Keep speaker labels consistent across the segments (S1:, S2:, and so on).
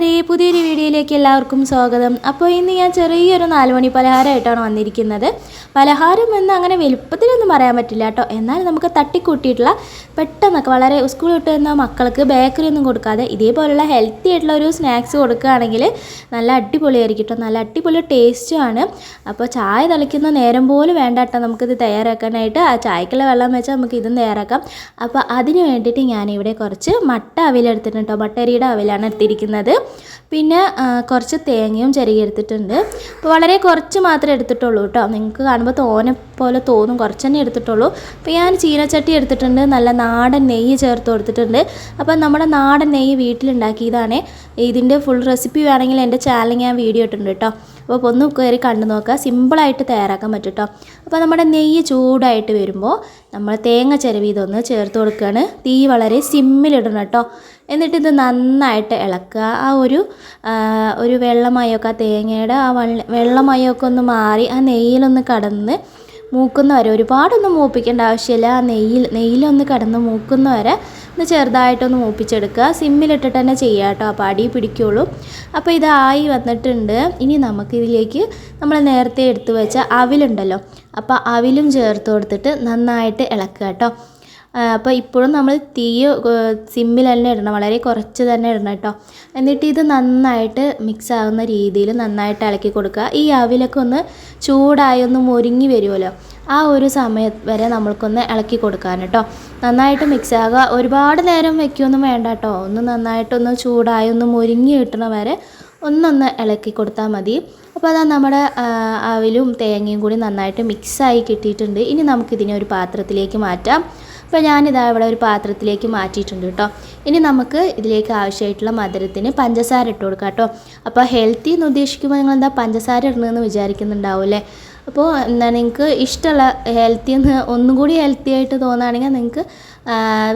S1: കൂട്ടുകാരെ പുതിയൊരു വീഡിയോയിലേക്ക് എല്ലാവർക്കും സ്വാഗതം. അപ്പോൾ ഇന്ന് ഞാൻ ചെറിയൊരു നാലുമണി പലഹാരമായിട്ടാണ് വന്നിരിക്കുന്നത്. പലഹാരം എന്ന് അങ്ങനെ വലുപ്പത്തിലൊന്നും പറയാൻ പറ്റില്ല കേട്ടോ. എന്നാൽ നമുക്ക് തട്ടിക്കൂട്ടിയിട്ടുള്ള പെട്ടെന്നൊക്കെ വളരെ സ്കൂൾ വിട്ട് വരുന്ന മക്കൾക്ക് ബേക്കറി ഒന്നും കൊടുക്കാതെ ഇതേപോലുള്ള ഹെൽത്തി ആയിട്ടുള്ള ഒരു സ്നാക്സ് കൊടുക്കുകയാണെങ്കിൽ നല്ല അടിപൊളിയായിരിക്കും കേട്ടോ. നല്ല അടിപൊളി ടേസ്റ്റുമാണ്. അപ്പോൾ ചായ തളിക്കുന്ന നേരം പോലും വേണ്ട കേട്ടോ നമുക്കിത് തയ്യാറാക്കാനായിട്ട്. ആ ചായക്കുള്ള വെള്ളം വെച്ചാൽ നമുക്ക് ഇതും തയ്യാറാക്കാം. അപ്പോൾ അതിന് വേണ്ടിയിട്ട് ഞാനിവിടെ കുറച്ച് മട്ട അവിലെടുത്തിട്ടുണ്ട് മട്ടരിയുടെ അവിലാണ് എടുത്തിരിക്കുന്നത്. പിന്നെ കുറച്ച് തേങ്ങയും ചിരകി എടുത്തിട്ടുണ്ട്. അപ്പോൾ വളരെ കുറച്ച് മാത്രമേ എടുത്തിട്ടുള്ളൂ കേട്ടോ. നിങ്ങൾക്ക് കാണുമ്പോൾ തോനെ പോലെ തോന്നും കുറച്ച് തന്നെ എടുത്തിട്ടുള്ളൂ. അപ്പോൾ ഞാൻ ചീനച്ചട്ടി എടുത്തിട്ടുണ്ട് നല്ല നാടൻ നെയ്യ് ചേർത്ത് കൊടുത്തിട്ടുണ്ട്. അപ്പോൾ നമ്മുടെ നാടൻ നെയ്യ് വീട്ടിലുണ്ടാക്കിയതാണ്. ഇതിന്റെ ഫുൾ റെസിപ്പി വേണമെങ്കിൽ എന്റെ ചാനൽ ഞാൻ വീഡിയോ ഇട്ടിട്ടുണ്ട് കേട്ടോ. അപ്പോൾ ഒന്ന് കയറി കണ്ടു നോക്കുക. സിമ്പിളായിട്ട് തയ്യാറാക്കാൻ പറ്റും കേട്ടോ അപ്പോൾ നമ്മുടെ നെയ്യ് ചൂടായിട്ട് വരുമ്പോൾ നമ്മൾ തേങ്ങ ചിരവി ഇതൊന്ന് ചേർത്ത് കൊടുക്കുകയാണ്. തീ വളരെ സിമ്മിലിടണം കേട്ടോ. എന്നിട്ട് ഇത് നന്നായിട്ട് ഇളക്കുക. ആ ഒരു ഒരു വെള്ളമയൊക്കെ ആ തേങ്ങയുടെ ആ വെള്ള വെള്ളമയമൊക്കെ ഒന്ന് മാറി ആ നെയ്യിലൊന്ന് കടന്ന് മൂക്കുന്ന വരെ ഒരുപാടൊന്നും മൂപ്പിക്കേണ്ട ആവശ്യമില്ല. ആ നെയ്യിൽ നെയ്യിലൊന്ന് കിടന്ന് മൂക്കുന്ന വരെ ഒന്ന് ചെറുതായിട്ടൊന്ന് മൂപ്പിച്ചെടുക്കുക. സിമ്മിലിട്ടിട്ട് തന്നെ ചെയ്യുക കേട്ടോ. അപ്പോൾ അടി പിടിക്കുള്ളൂ. അപ്പോൾ ഇതായി വന്നിട്ടുണ്ട്. ഇനി നമുക്കിതിലേക്ക് നമ്മൾ നേരത്തെ എടുത്തു വെച്ച അവിലുണ്ടല്ലോ. അപ്പോൾ അവിലും ചേർത്ത് കൊടുത്തിട്ട് നന്നായിട്ട് ഇളക്കുക കേട്ടോ. അപ്പോൾ ഇപ്പോഴും നമ്മൾ തീ സിമ്മിൽ തന്നെ ഇടണം. വളരെ കുറച്ച് തന്നെ ഇടണം കേട്ടോ. എന്നിട്ട് ഇത് നന്നായിട്ട് മിക്സ് ആകുന്ന രീതിയിൽ നന്നായിട്ട് ഇളക്കി കൊടുക്കുക. ഈ അവിലൊക്കെ ഒന്ന് ചൂടായി ഒന്ന് മുരിങ്ങി വരുമല്ലോ ആ ഒരു സമയം വരെ നമ്മൾക്കൊന്ന് ഇളക്കി കൊടുക്കാൻ കേട്ടോ. നന്നായിട്ട് മിക്സ് ആകുക ഒരുപാട് നേരം വെക്കുകയൊന്നും വേണ്ട കേട്ടോ. ഒന്ന് നന്നായിട്ടൊന്ന് ചൂടായി ഒന്ന് മുരിങ്ങി കിട്ടണ വരെ ഒന്നൊന്ന് ഇളക്കി കൊടുത്താൽ മതി. അപ്പോൾ അതാ നമ്മുടെ അവിലും തേങ്ങയും കൂടി നന്നായിട്ട് മിക്സായി കിട്ടിയിട്ടുണ്ട്. ഇനി നമുക്കിതിനെ ഒരു പാത്രത്തിലേക്ക് മാറ്റാം. അപ്പോൾ ഞാനിതാ ഇവിടെ ഒരു പാത്രത്തിലേക്ക് മാറ്റിയിട്ടുണ്ട് കേട്ടോ. ഇനി നമുക്ക് ഇതിലേക്ക് ആവശ്യമായിട്ടുള്ള മധുരത്തിന് പഞ്ചസാര ഇട്ട് കൊടുക്കാം കേട്ടോ. അപ്പോൾ ഹെൽത്തി എന്ന് ഉദ്ദേശിക്കുമ്പോൾ നിങ്ങൾ എന്താ പഞ്ചസാര ഇടണമെന്ന് വിചാരിക്കുന്നുണ്ടാവും അല്ലേ? അപ്പോൾ എന്താ നിങ്ങൾക്ക് ഇഷ്ടമുള്ള ഹെൽത്തി എന്ന് ഒന്നും കൂടി ഹെൽത്തി ആയിട്ട് തോന്നുകയാണെങ്കിൽ നിങ്ങൾക്ക്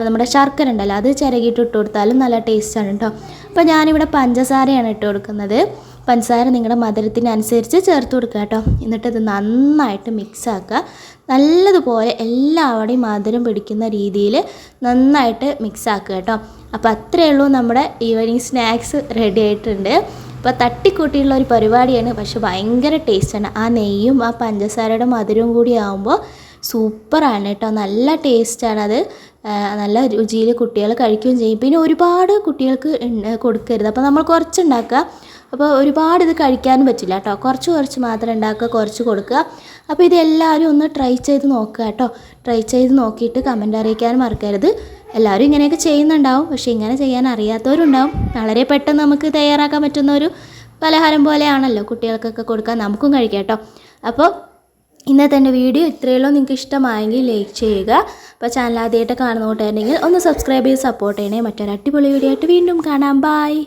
S1: നമ്മുടെ ശർക്കര ഉണ്ടല്ലോ അത് ചിരകിയിട്ട് ഇട്ട് കൊടുത്താലും നല്ല ടേസ്റ്റാണ് കേട്ടോ. അപ്പോൾ ഞാനിവിടെ പഞ്ചസാരയാണ് ഇട്ട് കൊടുക്കുന്നത്. പഞ്ചസാര നിങ്ങളുടെ മധുരത്തിനനുസരിച്ച് ചേർത്ത് കൊടുക്കുക കേട്ടോ. എന്നിട്ട് ഇത് നന്നായിട്ട് മിക്സ് ആക്കുക. നല്ലതുപോലെ എല്ലാവരുടെയും മധുരം പിടിക്കുന്ന രീതിയിൽ നന്നായിട്ട് മിക്സ് ആക്കുക കേട്ടോ. അപ്പോൾ അത്രയേ ഉള്ളൂ നമ്മുടെ ഈവനിങ് സ്നാക്സ് റെഡി ആയിട്ടുണ്ട്. അപ്പോൾ തട്ടിക്കൂട്ടിയുള്ള ഒരു പരിപാടിയാണ്. പക്ഷെ ഭയങ്കര ടേസ്റ്റാണ് ആ നെയ്യും ആ പഞ്ചസാരയുടെ മധുരവും കൂടി ആകുമ്പോൾ സൂപ്പറാണ് കേട്ടോ. നല്ല ടേസ്റ്റാണത് നല്ല രുചിയിൽ കുട്ടികൾ കഴിക്കുകയും ചെയ്യും. പിന്നെ ഒരുപാട് കുട്ടികൾക്ക് കൊടുക്കരുത്. അപ്പോൾ നമ്മൾ കുറച്ചുണ്ടാക്കുക. അപ്പോൾ ഒരുപാട് ഇത് കഴിക്കാനും പറ്റില്ല കേട്ടോ. കുറച്ച് കുറച്ച് മാത്രം ഉണ്ടാക്കുക കുറച്ച് കൊടുക്കുക. അപ്പോൾ ഇത് എല്ലാവരും ഒന്ന് ട്രൈ ചെയ്ത് നോക്കുക കേട്ടോ. ട്രൈ ചെയ്ത് നോക്കിയിട്ട് കമന്റ് അറിയിക്കാനും മറക്കരുത്. എല്ലാവരും ഇങ്ങനെയൊക്കെ ചെയ്യുന്നുണ്ടാവും. പക്ഷേ ഇങ്ങനെ ചെയ്യാൻ അറിയാത്തവരുണ്ടാവും. വളരെ പെട്ടെന്ന് നമുക്ക് തയ്യാറാക്കാൻ പറ്റുന്ന ഒരു പലഹാരം പോലെയാണല്ലോ കുട്ടികൾക്കൊക്കെ കൊടുക്കാൻ. നമുക്കും കഴിക്കാം കേട്ടോ. അപ്പോൾ ഇന്നത്തെ എന്റെ വീഡിയോ ഇത്രയുള്ളൂ. നിങ്ങൾക്ക് ഇഷ്ടമായെങ്കിൽ ലൈക്ക് ചെയ്യുക. അപ്പോൾ ചാനൽ ആദ്യമായിട്ട് കാണുന്ന ഒന്ന് സബ്സ്ക്രൈബ് ചെയ്ത് സപ്പോർട്ട് ചെയ്യണേ. മറ്റൊരു അടിപൊളി വീഡിയോ ആയിട്ട് വീണ്ടും കാണാം. ബായ്